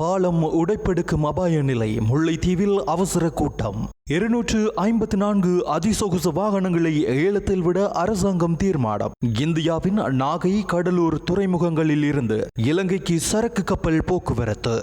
பாலம் உடைப்பெடுக்கும் அபாய நிலை முல்லைத்தீவில் அவசர கூட்டம். இருநூற்று ஐம்பத்தி நான்கு அதிசொகுசு வாகனங்களை ஏலத்தில் விட அரசாங்கம் தீர்மானம். இந்தியாவின் நாகை கடலூர் துறைமுகங்களில் இருந்து இலங்கைக்கு சரக்கு கப்பல் போக்குவரத்து.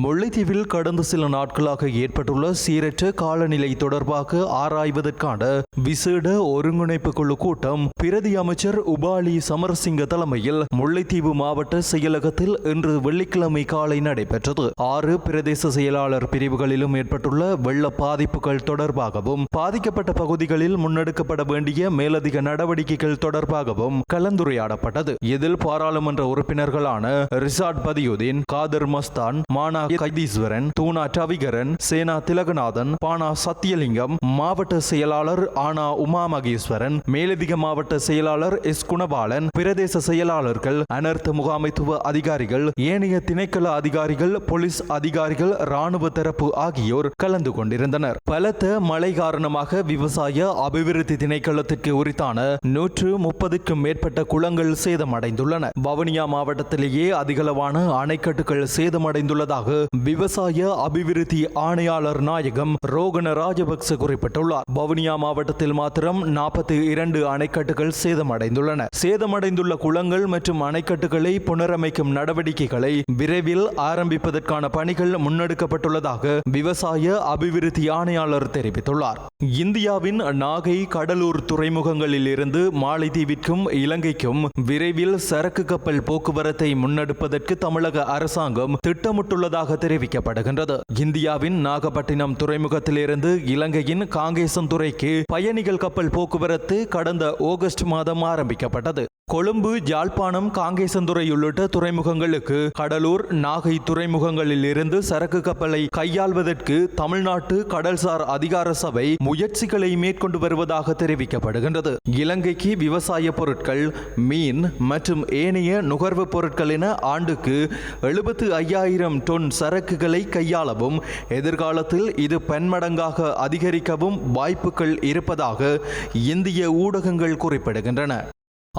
முல்லைத்தீவில் கடந்த சில நாட்களாக ஏற்பட்டுள்ள சீரற்ற காலநிலை தொடர்பாக ஆராய்வதற்கான விசேட ஒருங்கிணைப்பு குழு கூட்டம் பிரதி அமைச்சர் உபாலி சமரசிங்க தலைமையில் முல்லைத்தீவு மாவட்ட செயலகத்தில் இன்று வெள்ளிக்கிழமை காலை நடைபெற்றது. ஆறு பிரதேச செயலாளர் பிரிவுகளிலும் ஏற்பட்டுள்ள வெள்ள பாதிப்புகள் தொடர்பாகவும் பாதிக்கப்பட்ட பகுதிகளில் முன்னெடுக்கப்பட வேண்டிய மேலதிக நடவடிக்கைகள் தொடர்பாகவும் கலந்துரையாடப்பட்டது. இதில் பாராளுமன்ற உறுப்பினர்களான ரிசாட் பதியுதீன் காதர் மஸ்தான் மானா கைதீஸ்வரன் தூணா டவிகரன் சேனா திலகநாதன் பானா சத்தியலிங்கம் மாவட்ட செயலாளர் ஆனா உமா மகேஸ்வரன் மேலதிக மாவட்ட செயலாளர் எஸ் குணபாலன் பிரதேச செயலாளர்கள் அனர்த்த முகாமைத்துவ அதிகாரிகள் ஏனைய திணைக்கள அதிகாரிகள் போலீஸ் அதிகாரிகள் ராணுவ தரப்பு ஆகியோர் கலந்து கொண்டிருந்தனர் பலத்த மழை காரணமாக விவசாய அபிவிருத்தி திணைக்களத்திற்கு உரித்தான நூற்று முப்பதுக்கும் மேற்பட்ட குளங்கள் சேதமடைந்துள்ளன வவுனியா மாவட்டத்திலேயே அதிகளவான அணைக்கட்டுகள் சேதமடைந்துள்ளதாக இருப்பதாக விவசாய அபிவிருத்தி ஆணையாளர் நாயகம் ரோகண ராஜபக்ச குறிப்பிட்டுள்ளார். வவுனியா மாவட்டத்தில் மாத்திரம் நாற்பத்தி இரண்டு அணைக்கட்டுகள் சேதமடைந்துள்ளன. சேதமடைந்துள்ள குளங்கள் மற்றும் அணைக்கட்டுகளை புனரமைக்கும் நடவடிக்கைகளை விரைவில் ஆரம்பிப்பதற்கான பணிகள் முன்னெடுக்கப்பட்டுள்ளதாக விவசாய அபிவிருத்தி ஆணையாளர் தெரிவித்துள்ளார். இந்தியாவின் நாகை கடலூர் துறைமுகங்களில் இருந்து மாலைதீவிற்கும் இலங்கைக்கும் விரைவில் சரக்கு கப்பல் போக்குவரத்தை முன்னெடுப்பதற்கு தமிழக அரசாங்கம் திட்டமிட்டுள்ளது இருப்பதாக தெரிவிக்கப்படுகின்றது. இந்தியாவின் நாகப்பட்டினம் துறைமுகத்திலிருந்து இலங்கையின் காங்கேசன் துறைக்கு பயணிகள் கப்பல் போக்குவரத்து கடந்த ஆகஸ்ட் மாதம் ஆரம்பிக்கப்பட்டது. கொழும்பு யாழ்ப்பாணம் காங்கேசந்துறை உள்ளிட்ட துறைமுகங்களுக்கு கடலூர் நாகை துறைமுகங்களில் இருந்து சரக்கு கப்பலை கையாள்வதற்கு தமிழ்நாட்டு கடல்சார் அதிகார சபை முயற்சிகளை மேற்கொண்டு வருவதாக தெரிவிக்கப்படுகின்றது. இலங்கைக்கு விவசாய பொருட்கள் மீன் மற்றும் ஏனைய நுகர்வுப் பொருட்கள் என ஆண்டுக்கு எழுபத்து ஐயாயிரம் டொன் சரக்குகளை கையாளவும் எதிர்காலத்தில் இது பன்மடங்காக அதிகரிக்கவும் வாய்ப்புகள் இருப்பதாக இந்திய ஊடகங்கள் குறிப்பிடுகின்றன.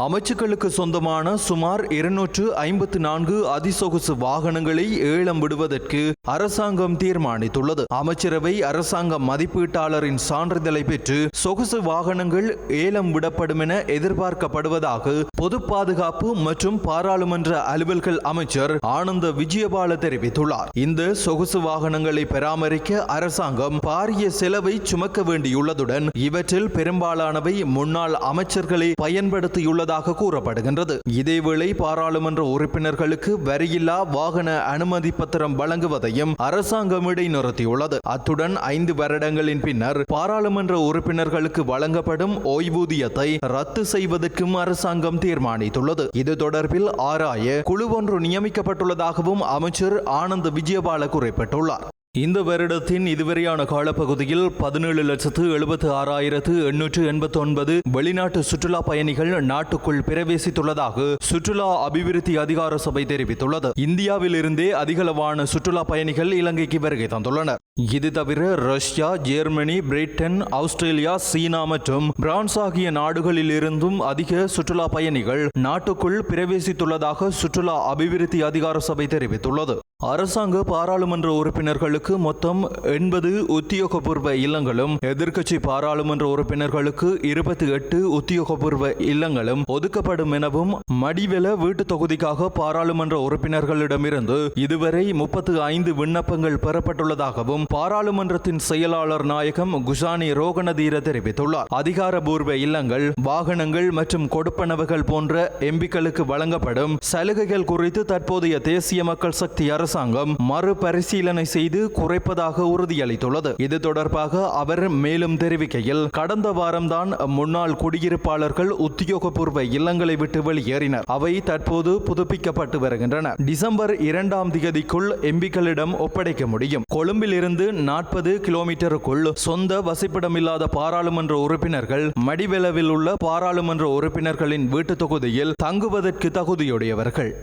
அமைச்சுக்களுக்கு சொந்தமான சுமார் இருநூற்று ஐம்பத்து நான்கு அதிசொகுசு வாகனங்களை ஏலம் விடுவதற்கு அரசாங்கம் தீர்மானித்துள்ளது. அமைச்சரவை அரசாங்க மதிப்பீட்டாளரின் சான்றிதழை பெற்று சொகுசு வாகனங்கள் ஏலம் விடப்படும் என எதிர்பார்க்கப்படுவதாக பொது பாதுகாப்பு மற்றும் பாராளுமன்ற அலுவல்கள் அமைச்சர் ஆனந்த விஜயபால தெரிவித்துள்ளார். இந்த சொகுசு வாகனங்களை பராமரிக்க அரசாங்கம் பாரிய செலவை சுமக்க வேண்டியுள்ளதுடன் இவற்றில் பெரும்பாலானவை முன்னாள் அமைச்சர்களை பயன்படுத்தியுள்ள உள்ளதாக கூறப்படுகின்றது. இதேவேளை பாராளுமன்ற உறுப்பினர்களுக்கு வரியில்லா வாகன அனுமதி பத்திரம் வழங்குவதையும் அரசாங்கம் இடைநிறுத்தியுள்ளது. அத்துடன் ஐந்து வருடங்களின் பின்னர் பாராளுமன்ற உறுப்பினர்களுக்கு வழங்கப்படும் ஓய்வூதியத்தை ரத்து செய்வதற்கும் அரசாங்கம் தீர்மானித்துள்ளது. இது தொடர்பில் ஆராய குழு ஒன்று நியமிக்கப்பட்டுள்ளதாகவும் அமைச்சர் ஆனந்த் விஜயபால குறிப்பிட்டுள்ளார். இந்த வருடத்தின் இதுவரையான காலப்பகுதியில் பதினேழு லட்சத்து எழுபத்து ஆறாயிரத்து எண்ணூற்று எண்பத்தி ஒன்பது வெளிநாட்டு சுற்றுலா பயணிகள் நாட்டுக்குள் பிரவேசித்துள்ளதாக சுற்றுலா அபிவிருத்தி அதிகார சபை தெரிவித்துள்ளது. இந்தியாவில் இருந்தே அதிகளவான சுற்றுலா பயணிகள் இலங்கைக்கு வருகை தந்துள்ளனர். இது தவிர Russia Germany Britain Australia China மற்றும் பிரான்ஸ் ஆகிய நாடுகளில் இருந்தும் அதிக சுற்றுலா பயணிகள் நாட்டுக்குள் பிரவேசித்துள்ளதாக சுற்றுலா அபிவிருத்தி அதிகார சபை தெரிவித்துள்ளது. அரசாங்க பாராளுமன்ற உறுப்பினர்களுக்கு மொத்தம் எண்பது உத்தியோகபூர்வ இல்லங்களும் எதிர்க்கட்சி பாராளுமன்ற உறுப்பினர்களுக்கு இருபத்தி எட்டு உத்தியோகபூர்வ இல்லங்களும் ஒதுக்கப்படும் எனவும் மடிவெல வீட்டு தொகுதிக்காக பாராளுமன்ற உறுப்பினர்களிடமிருந்து இதுவரை முப்பத்து ஐந்து விண்ணப்பங்கள் பெறப்பட்டுள்ளதாகவும் பாராளுமன்றத்தின் செயலாளர் நாயகம் குஷானி ரோகணதீர தெரிவித்துள்ளார். அதிகாரபூர்வ இல்லங்கள் வாகனங்கள் மற்றும் கொடுப்பனவுகள் போன்ற எம்பிக்களுக்கு வழங்கப்படும் சலுகைகள் குறித்து தற்போதைய தேசிய மக்கள் சக்தி அரசு அரசாங்கம் மறுபரிசீலனை செய்து குறைப்பதாக உறுதியளித்துள்ளது. இது தொடர்பாக அவர் மேலும் தெரிவிக்கையில் கடந்த வாரம்தான் முன்னாள் குடியிருப்பாளர்கள் உத்தியோகபூர்வ இல்லங்களை விட்டு வெளியேறினர். அவை தற்போது புதுப்பிக்கப்பட்டு வருகின்றன. டிசம்பர் இரண்டாம் திகதிக்குள் எம்பிக்களிடம் ஒப்படைக்க முடியும். கொழும்பில் இருந்து நாற்பது கிலோமீட்டருக்குள் சொந்த வசிப்பிடமில்லாத பாராளுமன்ற உறுப்பினர்கள் மடிவெளவில் உள்ள பாராளுமன்ற உறுப்பினர்களின் வீட்டு தொகுதியில் தங்குவதற்கு தகுதியுடையவர்கள்.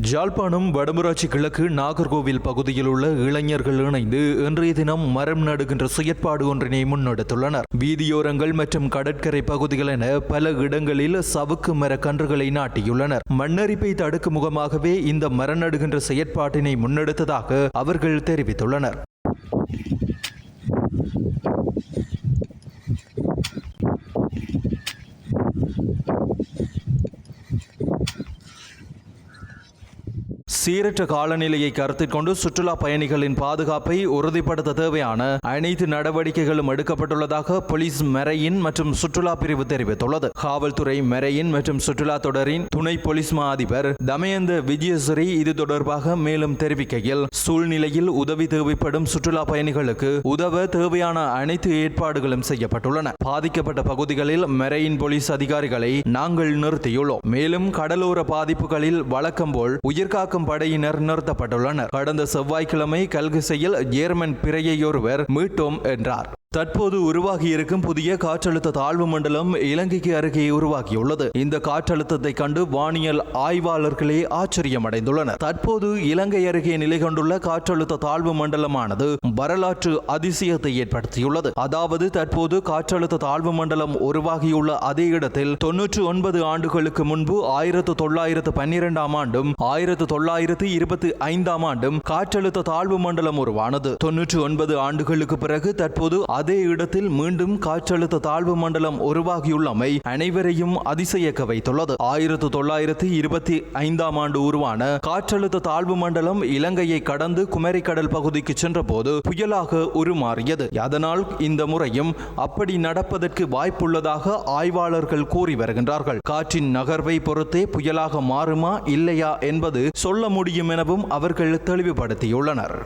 ஜாழ்ப்பாணம் வடமராட்சி கிழக்கு நாகர்கோவில் பகுதியில் உள்ள இளைஞர்கள் இணைந்து இன்றைய தினம் மரம் நடுகின்ற செயற்பாடு ஒன்றினை முன்னெடுத்துள்ளனர். வீதியோரங்கள் மற்றும் கடற்கரை பகுதிகள் என பல இடங்களில் சவுக்கு மர கன்றுகளை நாட்டியுள்ளனர். மண்ணரிப்பை தடுக்கும் முகமாகவே இந்த மரம் நடுகின்ற செயற்பாட்டினை முன்னெடுத்ததாக அவர்கள் தெரிவித்துள்ளனர். சீரற்ற காலநிலையை கருத்தில் கொண்டு சுற்றுலா பயணிகளின் பாதுகாப்பை உறுதிப்படுத்த தேவையான அனைத்து நடவடிக்கைகளும் எடுக்கப்பட்டுள்ளதாக போலீஸ் மெரையின் மற்றும் சுற்றுலா பிரிவு தெரிவித்துள்ளது. காவல்துறை மெரையின் மற்றும் சுற்றுலா தொடரின் துணை போலீஸ் மா அதிபர் தமயந்த விஜயஸ்ரீ இது தொடர்பாக மேலும் தெரிவிக்கையில் சூழ்நிலையில் உதவி தேவைப்படும் சுற்றுலா பயணிகளுக்கு உதவ தேவையான அனைத்து ஏற்பாடுகளும் செய்யப்பட்டுள்ளன. பாதிக்கப்பட்ட பகுதிகளில் மெரையின் போலீஸ் அதிகாரிகளை நாங்கள் நிறுத்தியுள்ளோம். மேலும் கடலோர பாதிப்புகளில் வழக்கம் போல் உயிர்காக்கும் படையினர் நிறுத்தப்பட்டுள்ளனர். கடந்த செவ்வாய்க்கிழமை கல்கிசையில் ஜேர்மன் பிறையையொருவர் மீட்டோம் என்றார். தற்போது உருவாகியிருக்கும் புதிய காற்றழுத்த தாழ்வு மண்டலம் இலங்கைக்கு அருகே உருவாகியுள்ளது. இந்த காற்றழுத்தத்தை கண்டு வானியல் ஆய்வாளர்களே ஆச்சரியமடைந்துள்ளனர். தற்போது இலங்கை அருகே நிலை கொண்டுள்ள காற்றழுத்த தாழ்வு மண்டலமானது வரலாற்று அதிசயத்தை ஏற்படுத்தியுள்ளது. அதாவது தற்போது காற்றழுத்த தாழ்வு மண்டலம் உருவாகியுள்ள அதே இடத்தில் தொன்னூற்று ஒன்பது ஆண்டுகளுக்கு முன்பு ஆயிரத்து தொள்ளாயிரத்து பன்னிரெண்டாம் ஆண்டும் ஆயிரத்து தொள்ளாயிரத்து இருபத்தி ஐந்தாம் ஆண்டும் காற்றழுத்த தாழ்வு மண்டலம் உருவானது. தொன்னூற்று ஒன்பது ஆண்டுகளுக்கு பிறகு தற்போது அதே இடத்தில் மீண்டும் காற்றழுத்த தாழ்வு மண்டலம் உருவாகியுள்ளமை அனைவரையும் அதிசயக்க வைத்துள்ளது. ஆயிரத்து தொள்ளாயிரத்து இருபத்தி ஐந்தாம் ஆண்டு உருவான காற்றழுத்த தாழ்வு மண்டலம் இலங்கையை கடந்து குமரிக்கடல் பகுதிக்கு சென்றபோது புயலாக உருமாறியது. அதனால் இந்த முறையும் அப்படி நடப்பதற்கு வாய்ப்புள்ளதாக ஆய்வாளர்கள் கூறி வருகின்றார்கள். காற்றின் நகர்வை பொறுத்தே புயலாக மாறுமா இல்லையா என்பது சொல்ல முடியும் எனவும் அவர்கள் தெளிவுபடுத்தியுள்ளனர்.